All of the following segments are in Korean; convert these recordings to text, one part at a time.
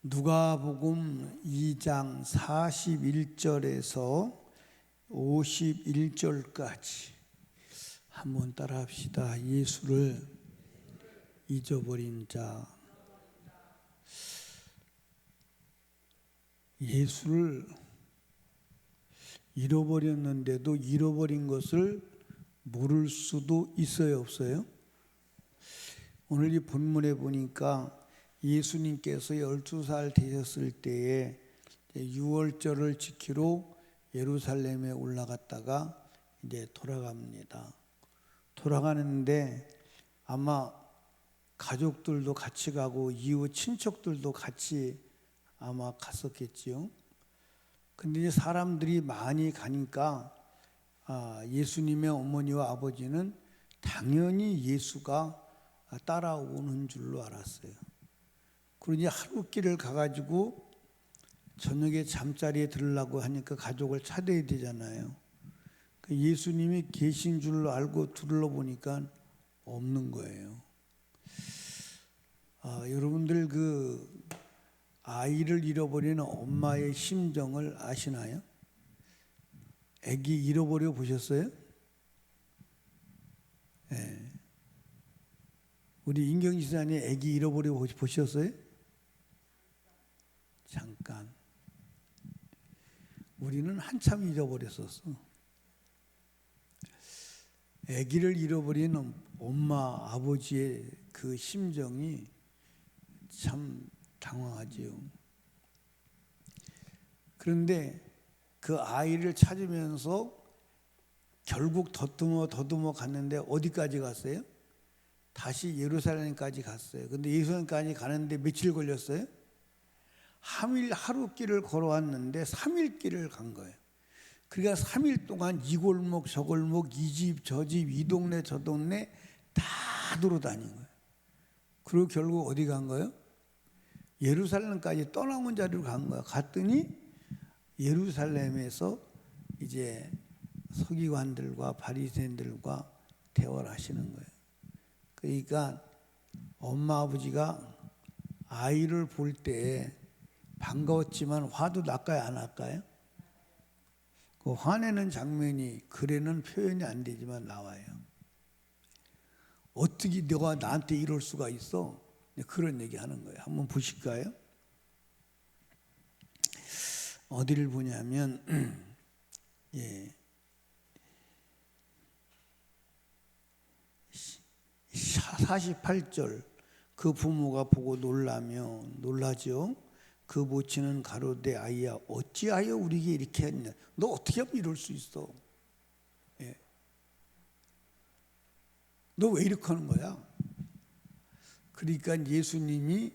누가복음 2장 41절에서 51절까지 한번 따라합시다. 예수를 잊어버린 자. 예수를 잃어버렸는데도 잃어버린 것을 모를 수도 있어요, 없어요? 오늘 이 본문에 보니까 예수님께서 12살 되셨을 때에 유월절을 지키러 예루살렘에 올라갔다가 이제 돌아갑니다. 돌아가는데 아마 가족들도 같이 가고 이웃 친척들도 같이 아마 갔었겠지요. 근데 이제 사람들이 많이 가니까 아, 예수님의 어머니와 아버지는 당연히 예수가 따라오는 줄로 알았어요. 그러니 하루 길을 가가지고 저녁에 잠자리에 들으려고 하니까 가족을 찾아야 되잖아요. 그 예수님이 계신 줄로 알고 둘러보니까 없는 거예요. 아, 여러분들 그 아이를 잃어버리는 엄마의 심정을 아시나요? 아기 잃어버려 보셨어요? 네. 우리 인경 지사님 아기 잃어버려 보셨어요? 잠깐. 우리는 한참 잃어버렸었어. 아기를 잃어버리는 엄마 아버지의 그 심정이 참 당황하지요. 그런데 그 아이를 찾으면서 결국 더듬어 더듬어 갔는데 어디까지 갔어요? 다시 예루살렘까지 갔어요. 근데 예루살렘까지 가는데 며칠 걸렸어요? 하밀 하루 길을 걸어왔는데 3일 길을 간 거예요. 그러니까 3일 동안 이 골목 저 골목 이 집 저 집 이 동네 저 동네 다 돌아다닌 거예요. 그리고 결국 어디 간 거예요? 예루살렘까지 떠나온 자리로 간 거예요. 갔더니 예루살렘에서 이제 서기관들과 바리새인들과 대화를 하시는 거예요. 그러니까 엄마 아버지가 아이를 볼 때 반가웠지만 화도 날까요 안 날까요? 그 화내는 장면이 글에는 표현이 안 되지만 나와요. 어떻게 너가 나한테 이럴 수가 있어? 그런 얘기 하는 거예요. 한번 보실까요? 어디를 보냐면 예. 48절 그 부모가 보고 놀라며 놀라죠. 그 모친은 가로되 아이야. 어찌하여 우리에게 이렇게 했냐? 너 어떻게 하면 이럴 수 있어? 예. 너 왜 이렇게 하는 거야? 그러니까 예수님이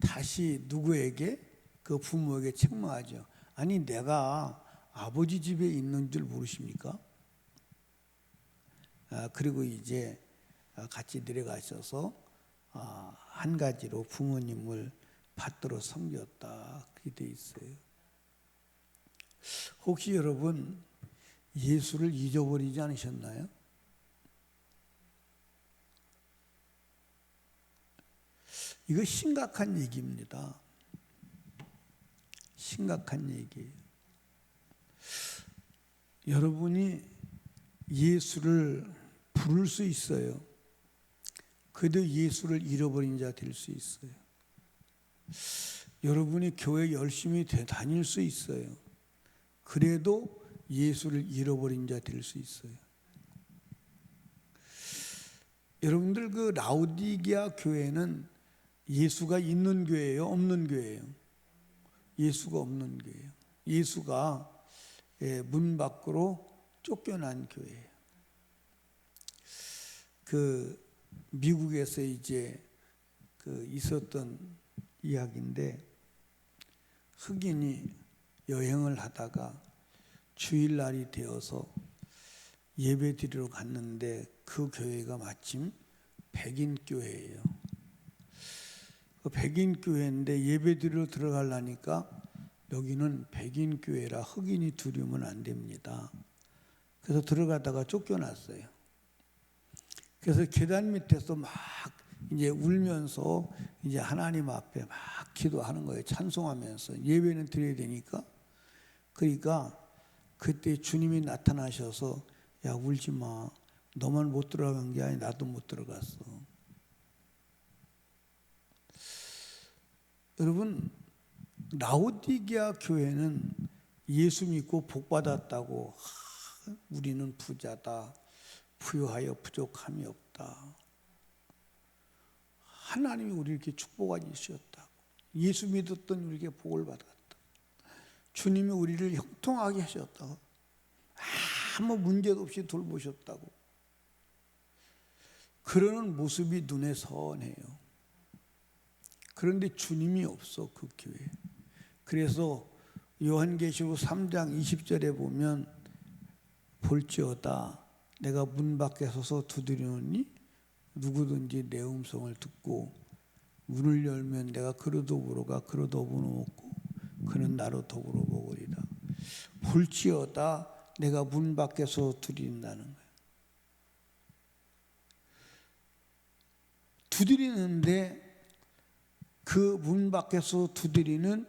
다시 누구에게? 그 부모에게 책망하죠. 아니 내가 아버지 집에 있는 줄 모르십니까? 아, 그리고 이제 같이 내려가셔서 아, 한 가지로 부모님을 받들어 섬겼다 그렇게 돼 있어요. 혹시 여러분 예수를 잊어버리지 않으셨나요? 이거 심각한 얘기입니다. 심각한 얘기예요. 여러분이 예수를 부를 수 있어요. 그래도 예수를 잃어버린 자 될 수 있어요. 여러분이 교회 열심히 다닐 수 있어요. 그래도 예수를 잃어버린 자 될 수 있어요. 여러분들 그 라우디게아 교회는 예수가 있는 교회예요, 없는 교회예요? 예수가 없는 교회예요. 예수가 예, 문 밖으로 쫓겨난 교회예요. 그 미국에서 이제 그 있었던 이야기인데 흑인이 여행을 하다가 주일날이 되어서 예배 드리러 갔는데 그 교회가 마침 백인 교회예요. 그 백인 교회인데 예배 드리러 들어가려니까 여기는 백인 교회라 흑인이 들이면 안 됩니다. 그래서 들어가다가 쫓겨났어요. 그래서 계단 밑에서 막 이제 울면서 이제 하나님 앞에 막 기도하는 거예요. 찬송하면서 예배는 드려야 되니까. 그러니까 그때 주님이 나타나셔서 야 울지 마. 너만 못 들어간 게 아니라 나도 못 들어갔어. 여러분 라오디게아 교회는 예수 믿고 복 받았다고 하, 우리는 부자다. 부유하여 부족함이 없다. 하나님이 우리 이렇게 축복하게 주셨다고. 예수 믿었던 우리에게 복을 받았다. 주님이 우리를 형통하게 하셨다고. 아무 문제도 없이 돌보셨다고. 그러는 모습이 눈에 선해요. 그런데 주님이 없어 그 교회. 그래서 요한계시록 3장 20절에 보면 볼지어다 내가 문 밖에 서서 두드리노니 누구든지 내 음성을 듣고 문을 열면 내가 그로 더불어가 그로 더불어 먹고 그는 나로 더불어 먹으리라. 볼지어다 내가 문 밖에서 두드린다는 거예요. 두드리는데 그 문 밖에서 두드리는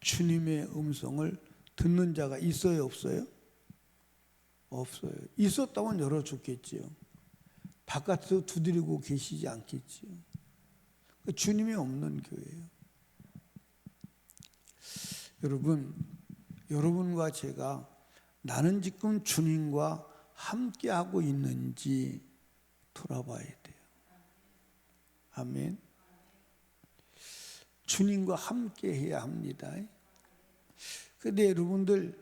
주님의 음성을 듣는 자가 있어요, 없어요? 없어요. 있었다면 열어줬겠지요. 바깥에서 두드리고 계시지 않겠지요. 그 주님이 없는 교회예요. 여러분, 여러분과 제가 나는 지금 주님과 함께 하고 있는지 돌아봐야 돼요. 아멘. 주님과 함께 해야 합니다. 근데 여러분들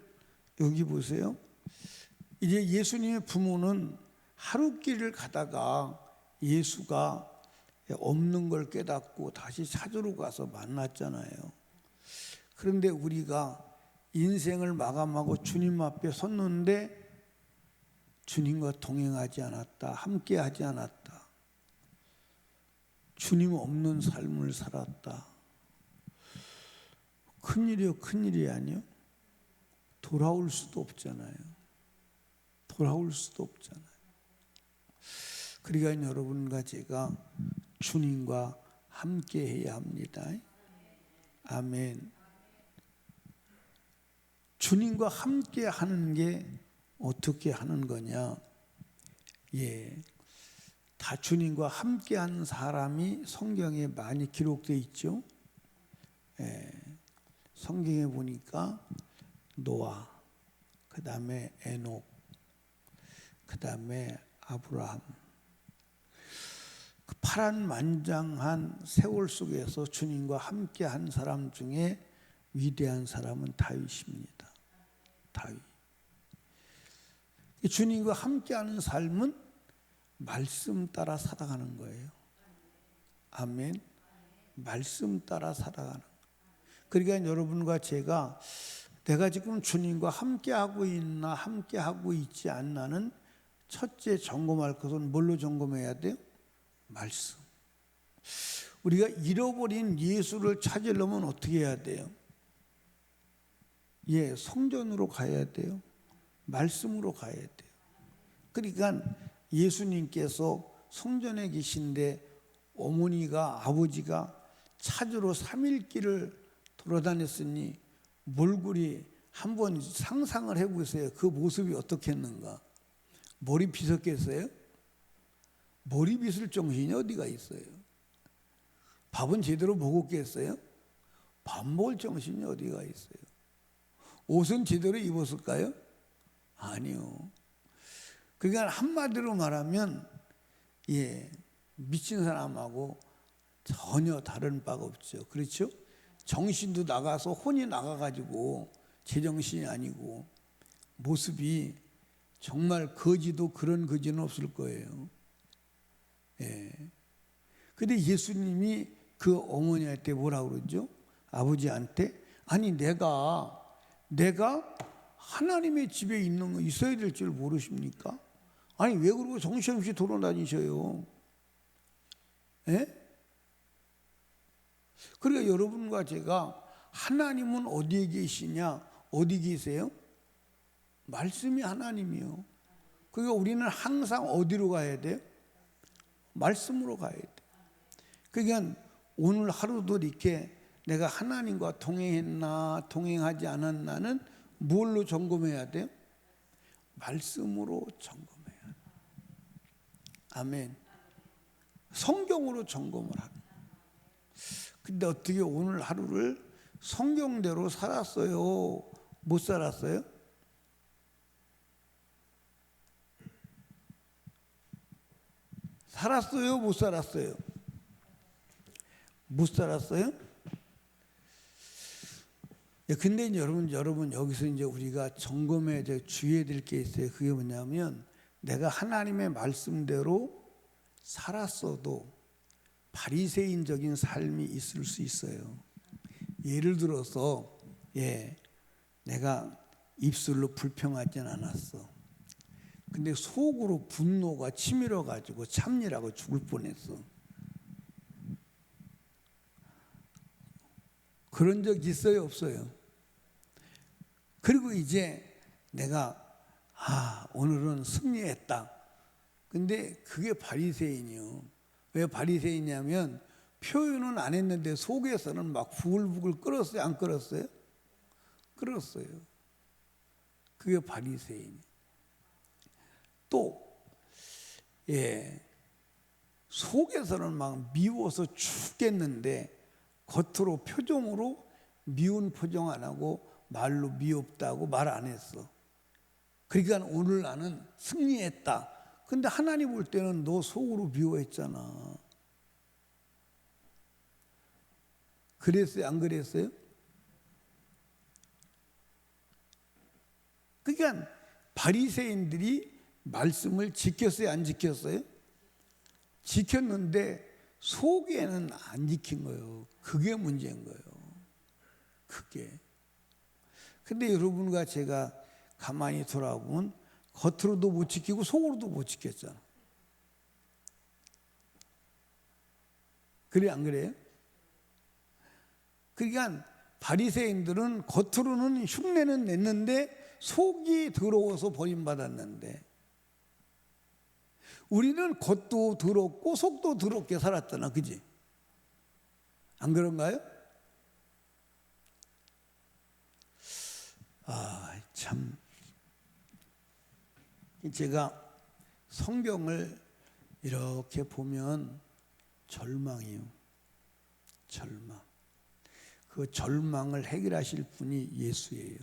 여기 보세요. 이제 예수님의 부모는 하루 길을 가다가 예수가 없는 걸 깨닫고 다시 찾으러 가서 만났잖아요. 그런데 우리가 인생을 마감하고 주님 앞에 섰는데 주님과 동행하지 않았다. 함께 하지 않았다. 주님 없는 삶을 살았다. 큰일이요, 큰일이 아니요. 돌아올 수도 없잖아요. 돌아올 수도 없잖아요. 그러니까 여러분과 제가 주님과 함께 해야 합니다. 아멘. 주님과 함께 하는 게 어떻게 하는 거냐? 예. 다 주님과 함께 하는 사람이 성경에 많이 기록되어 있죠. 예. 성경에 보니까 노아, 그 다음에 에녹, 그 다음에 아브라함. 그 파란만장한 세월 속에서 주님과 함께 한 사람 중에 위대한 사람은 다윗입니다. 다윗. 주님과 함께하는 삶은 말씀 따라 살아가는 거예요. 아멘. 말씀 따라 살아가는. 그러니까 여러분과 제가 내가 지금 주님과 함께하고 있나 함께하고 있지 않나는 첫째 점검할 것은 뭘로 점검해야 돼요? 말씀. 우리가 잃어버린 예수를 찾으려면 어떻게 해야 돼요? 예, 성전으로 가야 돼요. 말씀으로 가야 돼요. 그러니까 예수님께서 성전에 계신데 어머니가 아버지가 찾으러 3일 길을 돌아다녔으니 몰골이 한번 상상을 해보세요. 그 모습이 어떻겠는가? 머리 빗었겠어요? 머리 빗을 정신이 어디가 있어요? 밥은 제대로 먹었겠어요? 밥 먹을 정신이 어디가 있어요? 옷은 제대로 입었을까요? 아니요. 그러니까 한마디로 말하면 예 미친 사람하고 전혀 다른 바가 없죠. 그렇죠? 정신도 나가서 혼이 나가가지고 제정신이 아니고 모습이 정말 거지도 그런 거지는 없을 거예요. 예. 근데 예수님이 그 어머니한테 뭐라 그러죠? 아버지한테 아니 내가 내가 하나님의 집에 있는 거 있어야 될 줄 모르십니까? 아니 왜 그러고 정신없이 돌아다니셔요? 예? 그러니까 여러분과 제가 하나님은 어디에 계시냐? 어디 계세요? 말씀이 하나님이요. 그러니까 우리는 항상 어디로 가야 돼요? 말씀으로 가야 돼. 그러니까 오늘 하루도 이렇게 내가 하나님과 동행했나 동행하지 않았나는 뭘로 점검해야 돼요? 말씀으로 점검해야 돼. 아멘. 성경으로 점검을 하는. 근데 어떻게 오늘 하루를 성경대로 살았어요? 못 살았어요? 살았어요? 못 살았어요? 못 살았어요? 예, 근데 여러분, 여러분 여기서 이제 우리가 점검해 이제 주의해야 될 게 있어요. 그게 뭐냐면 내가 하나님의 말씀대로 살았어도 바리새인적인 삶이 있을 수 있어요. 예를 들어서 예, 내가 입술로 불평하진 않았어. 근데 속으로 분노가 치밀어 가지고 참니라고 죽을 뻔했어. 그런 적 있어요, 없어요? 그리고 이제 내가 아, 오늘은 승리했다. 근데 그게 바리새인이요. 왜 바리새인이냐면 표현은 안 했는데 속에서는 막 부글부글 끓었어요, 안 끓었어요? 끓었어요. 그게 바리새인. 또 예. 속에서는 막 미워서 죽겠는데 겉으로 표정으로 미운 표정 안 하고 말로 미흡다고 말 안 했어. 그러니까 오늘 나는 승리했다. 근데 하나님 볼 때는 너 속으로 미워했잖아. 그랬어요? 안 그랬어요? 그러니까 바리새인들이 말씀을 지켰어요? 안 지켰어요? 지켰는데 속에는 안 지킨 거예요. 그게 문제인 거예요. 그게. 근데 여러분과 제가 가만히 돌아보면 겉으로도 못 지키고 속으로도 못 지켰잖아. 그래 안 그래요? 그러니까 바리새인들은 겉으로는 흉내는 냈는데 속이 더러워서 버림받았는데 우리는 겉도 더럽고 속도 더럽게 살았잖아, 그지? 안 그런가요? 아, 참. 제가 성경을 이렇게 보면 절망이요. 절망. 그 절망을 해결하실 분이 예수예요.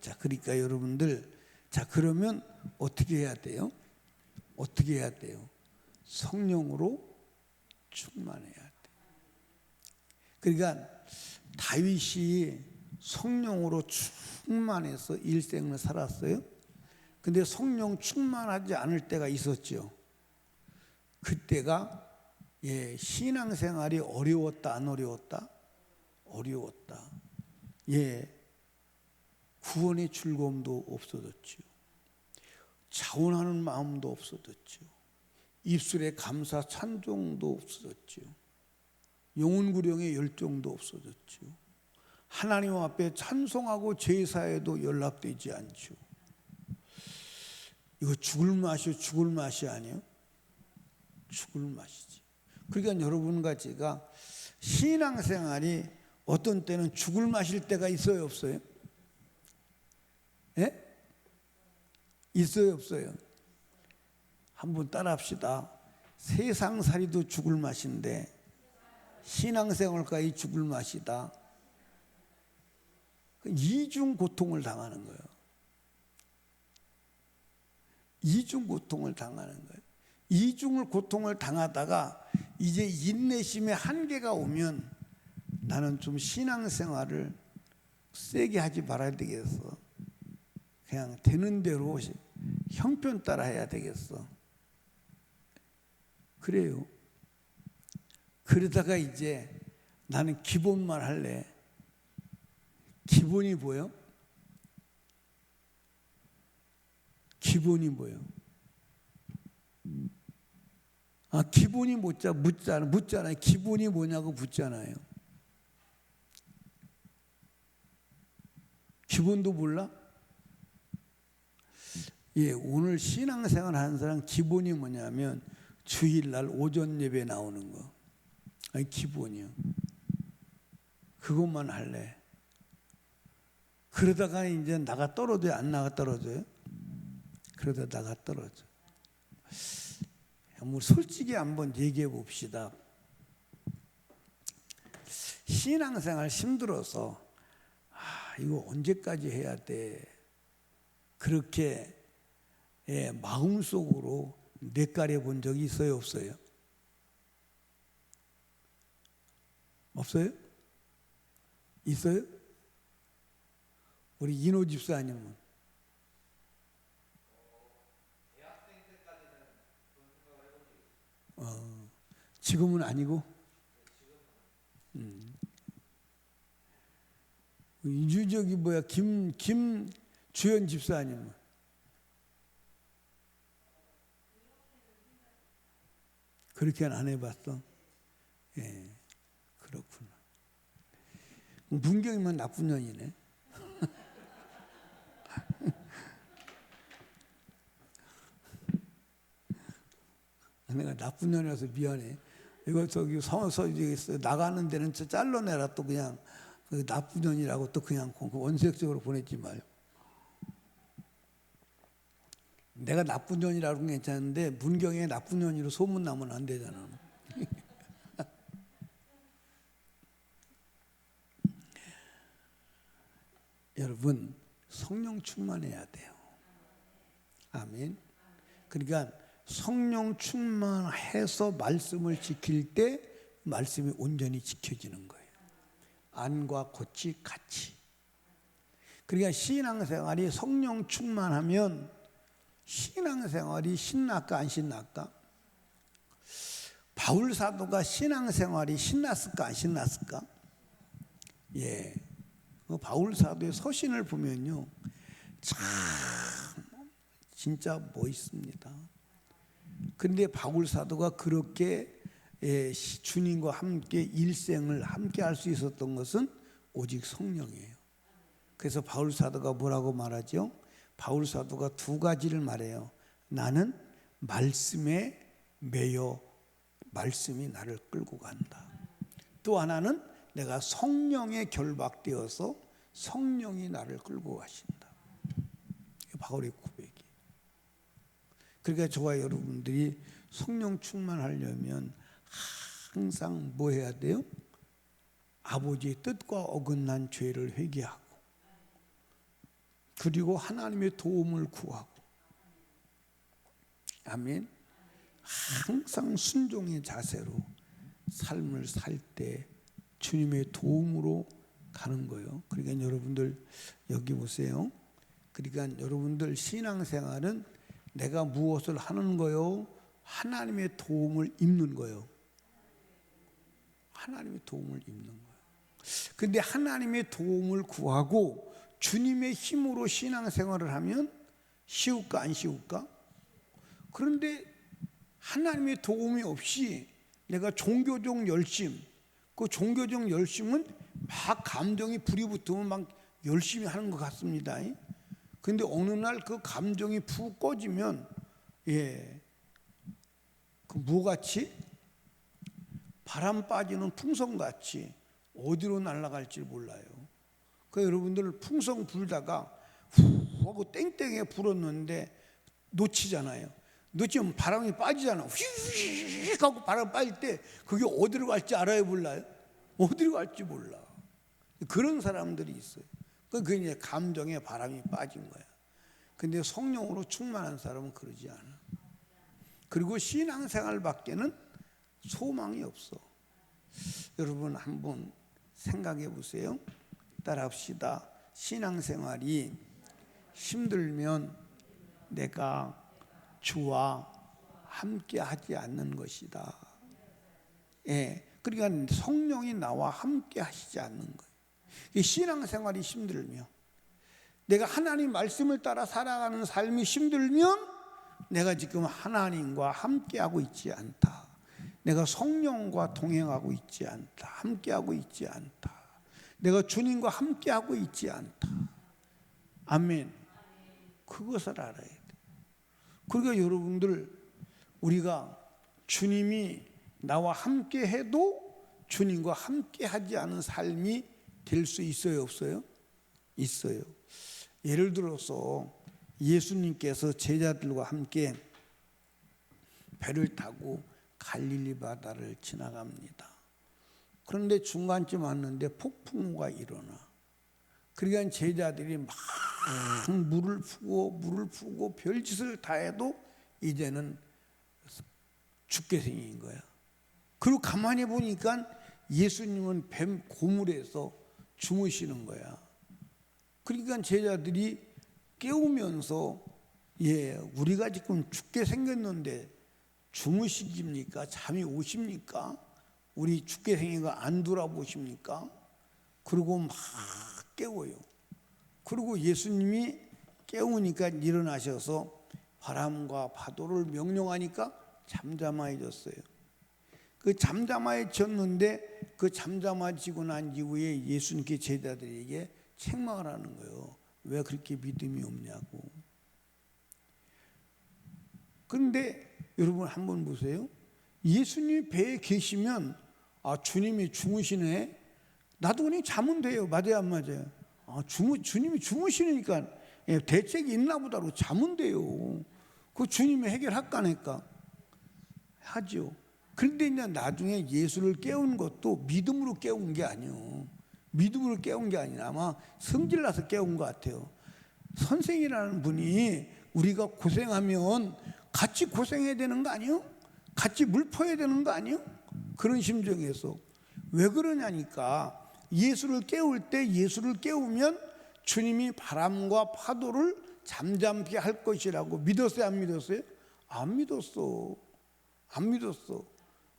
자, 그러니까 여러분들, 자, 그러면 어떻게 해야 돼요? 어떻게 해야 돼요? 성령으로 충만해야 돼. 그러니까 다윗이 성령으로 충만해서 일생을 살았어요. 근데 성령 충만하지 않을 때가 있었죠. 그때가 예, 신앙생활이 어려웠다 안 어려웠다? 어려웠다. 예. 구원의 즐거움도 없어졌죠. 자원하는 마음도 없어졌죠. 입술에 감사 찬종도 없어졌죠. 영혼구령의 열정도 없어졌죠. 하나님 앞에 찬송하고 제사에도 연락되지 않죠. 이거 죽을 맛이 죽을 맛이 아니에요? 죽을 맛이지. 그러니까 여러분과 제가 신앙생활이 어떤 때는 죽을 맛일 때가 있어요, 없어요? 예? 있어요, 없어요? 한번 따라 합시다. 세상살이도 죽을 맛인데 신앙생활까지 죽을 맛이다. 그 이중 고통을 당하는 거예요. 이중 고통을 당하는 거예요. 이중을 고통을 당하다가 이제 인내심의 한계가 오면 나는 좀 신앙생활을 세게 하지 말아야 되겠어. 그냥 되는 대로 형편 따라 해야 되겠어. 그래요. 그러다가 이제 나는 기본만 할래. 기본이 뭐요? 기본이 뭐요? 아, 기본이 묻자, 묻잖아, 묻잖아요. 기본이 뭐냐고 묻잖아요. 기본도 몰라? 예, 오늘 신앙생활 하는 사람 기본이 뭐냐면 주일날 오전 예배 나오는 거. 아니 기본이요. 그것만 할래. 그러다가 이제 나가 떨어져요? 안 나가 떨어져요? 그러다 나가 떨어져. 뭐 솔직히 한번 얘기해 봅시다. 신앙생활 힘들어서 아 이거 언제까지 해야 돼? 그렇게 예, 마음속으로 뇌까려 본 적이 있어요, 없어요? 없어요? 있어요? 우리 인호 집사님은 어, 지금은 아니고 음. 유적이 뭐야 김 김주연 집사님 그렇게는 안 해봤어. 예, 그렇구나. 문경이면 나쁜 년이네. 내가 나쁜 년이라서 미안해. 이거 저기 서서 나가는 데는 저 잘라내라 또 그냥 그 나쁜 년이라고 또 그냥 그 원색적으로 보냈지 마요. 내가 나쁜 년이라고 괜찮은데 문경에 나쁜 년이로 소문 나면 안 되잖아. 여러분 성령 충만해야 돼요. 아멘. 그러니까 성령 충만해서 말씀을 지킬 때 말씀이 온전히 지켜지는 거예요. 안과 곧 같이. 그러니까 신앙생활이 성령 충만하면 신앙생활이 신날까 안 신날까? 바울 사도가 신앙생활이 신났을까 안 신났을까? 예. 그 바울 사도의 서신을 보면요. 참 진짜 멋있습니다. 근데 바울 사도가 그렇게 예, 주님과 함께 일생을 함께 할 수 있었던 것은 오직 성령이에요. 그래서 바울 사도가 뭐라고 말하죠? 바울 사도가 두 가지를 말해요. 나는 말씀에 매여 말씀이 나를 끌고 간다. 또 하나는 내가 성령에 결박되어서 성령이 나를 끌고 가신다. 바울의 고백이. 그러니까 저와 여러분들이 성령 충만하려면 항상 뭐 해야 돼요? 아버지의 뜻과 어긋난 죄를 회개하고 그리고 하나님의 도움을 구하고 아멘. 항상 순종의 자세로 삶을 살 때 주님의 도움으로 가는 거예요. 그러니까 여러분들 여기 보세요. 그러니까 여러분들 신앙생활은 내가 무엇을 하는 거요? 하나님의 도움을 입는 거예요. 하나님의 도움을 입는 거예요. 근데 하나님의 도움을 구하고 주님의 힘으로 신앙생활을 하면 쉬울까 안 쉬울까? 그런데 하나님의 도움이 없이 내가 종교적 열심, 그 종교적 열심은 막 감정이 불이 붙으면 막 열심히 하는 것 같습니다. 근데 어느 날 그 감정이 푹 꺼지면 예, 그 뭐같이 바람 빠지는 풍선같이 어디로 날아갈지 몰라요. 그 여러분들 풍선 불다가 후 하고 땡땡에 불었는데 놓치잖아요. 놓치면 바람이 빠지잖아. 휙 하고 바람 빠질 때 그게 어디로 갈지 알아요, 몰라요? 어디로 갈지 몰라. 그런 사람들이 있어요. 그 이제 감정에 바람이 빠진 거야. 근데 성령으로 충만한 사람은 그러지 않아. 그리고 신앙생활 밖에는 소망이 없어. 여러분 한번 생각해 보세요. 따라 합시다. 신앙생활이 힘들면 내가 주와 함께 하지 않는 것이다. 예. 그러니까 성령이 나와 함께 하시지 않는 거예요. 신앙생활이 힘들면 내가 하나님 말씀을 따라 살아가는 삶이 힘들면 내가 지금 하나님과 함께하고 있지 않다. 내가 성령과 동행하고 있지 않다. 함께하고 있지 않다. 내가 주님과 함께하고 있지 않다. 아멘. 그것을 알아야 돼. 그러니까 여러분들 우리가 주님이 나와 함께 해도 주님과 함께 하지 않은 삶이 될 수 있어요, 없어요? 있어요. 예를 들어서 예수님께서 제자들과 함께 배를 타고 갈릴리 바다를 지나갑니다. 그런데 중간쯤 왔는데 폭풍우가 일어나. 그러니까 제자들이 막 물을 푸고 물을 푸고 별짓을 다 해도 이제는 죽게 생긴 거야. 그리고 가만히 보니까 예수님은 뱀 고물에서 주무시는 거야. 그러니까 제자들이 깨우면서 예, 우리가 지금 죽게 생겼는데 주무시십니까? 잠이 오십니까? 우리 죽게 거안 돌아보십니까? 그리고 막 깨워요. 그리고 예수님이 깨우니까 일어나셔서 바람과 파도를 명령하니까 잠잠해졌어요. 그 잠잠해졌는데 그 잠잠해지고 난 이후에 예수님께 제자들에게 책망을 하는 거예요. 왜 그렇게 믿음이 없냐고. 그런데 여러분 한번 보세요. 예수님이 배에 계시면 아 주님이 주무시네. 나도 그냥 자면 돼요. 맞아요, 안 맞아요? 아 주무 주님이 주무시니까 예, 대책이 있나 보다로 자면 돼요. 그 주님이 해결할까니까 하죠. 그런데 이제 나중에 예수를 깨운 것도 믿음으로 깨운 게 아니요. 믿음으로 깨운 게 아니라 아마 성질나서 깨운 것 같아요. 선생이라는 분이 우리가 고생하면 같이 고생해야 되는 거 아니요? 같이 물 퍼야 되는 거 아니요? 그런 심정에서 왜 그러냐니까 예수를 깨울 때 예수를 깨우면 주님이 바람과 파도를 잠잠케 할 것이라고 믿었어요, 안 믿었어요? 안 믿었어. 안 믿었어.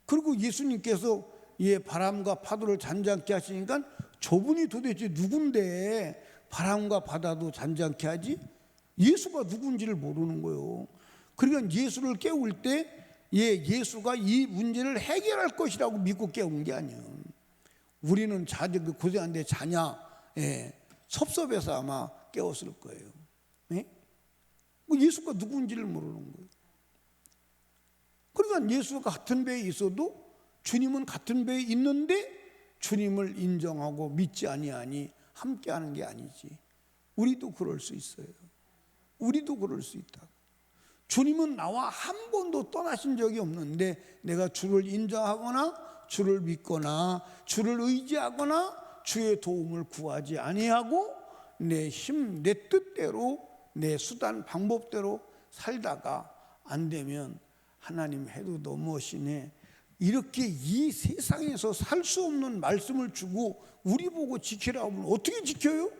그리고 예수님께서 예, 바람과 파도를 잔잔케 하시니까 저분이 도대체 누군데 바람과 바다도 잔잔케 하지? 예수가 누군지를 모르는 거예요. 그러니까 예수를 깨울 때 예, 예수가 이 문제를 해결할 것이라고 믿고 깨운 게 아니에요. 우리는 자들 그 고생한데 자냐? 예, 섭섭해서 아마 깨웠을 거예요. 예? 뭐 예수가 누군지를 모르는 거예요. 그러니까 예수가 같은 배에 있어도 주님은 같은 배에 있는데 주님을 인정하고 믿지 아니하니 함께하는 게 아니지. 우리도 그럴 수 있어요. 우리도 그럴 수 있다. 주님은 나와 한 번도 떠나신 적이 없는데 내가 주를 인정하거나 주를 믿거나 주를 의지하거나 주의 도움을 구하지 아니하고 내 힘, 내 뜻대로 내 수단 방법대로 살다가 안 되면 하나님 해도 너무하시네. 이렇게 이 세상에서 살 수 없는 말씀을 주고 우리 보고 지키라 하면 어떻게 지켜요?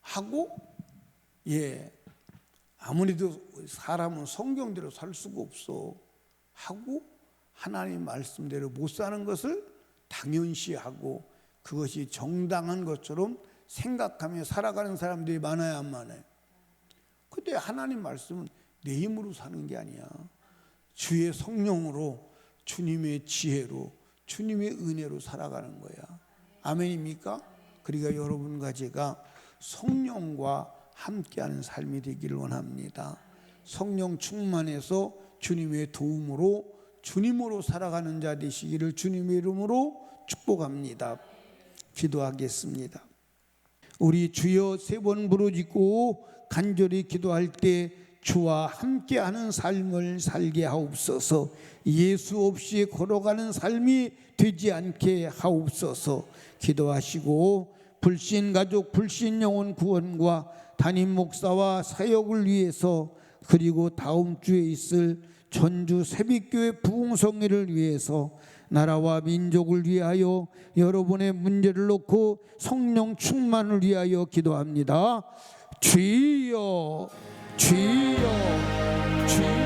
하고 예 아무래도 사람은 성경대로 살 수가 없어 하고 하나님 말씀대로 못 사는 것을 당연시하고 그것이 정당한 것처럼 생각하며 살아가는 사람들이 많아야 안 많아요. 근데 하나님 말씀은 내 힘으로 사는 게 아니야. 주의 성령으로 주님의 지혜로 주님의 은혜로 살아가는 거야. 아멘입니까? 그러니까 여러분과 제가 성령과 함께하는 삶이 되기를 원합니다. 성령 충만해서 주님의 도움으로 주님으로 살아가는 자 되시기를 주님의 이름으로 축복합니다. 기도하겠습니다. 우리 주여 세 번 부르짖고 간절히 기도할 때 주와 함께하는 삶을 살게 하옵소서. 예수 없이 걸어가는 삶이 되지 않게 하옵소서. 기도하시고 불신 가족 불신 영혼 구원과 담임 목사와 사역을 위해서 그리고 다음 주에 있을 전주 새빛교회 부흥성회를 위해서 나라와 민족을 위하여 여러분의 문제를 놓고 성령 충만을 위하여 기도합니다. 주여 주여 주여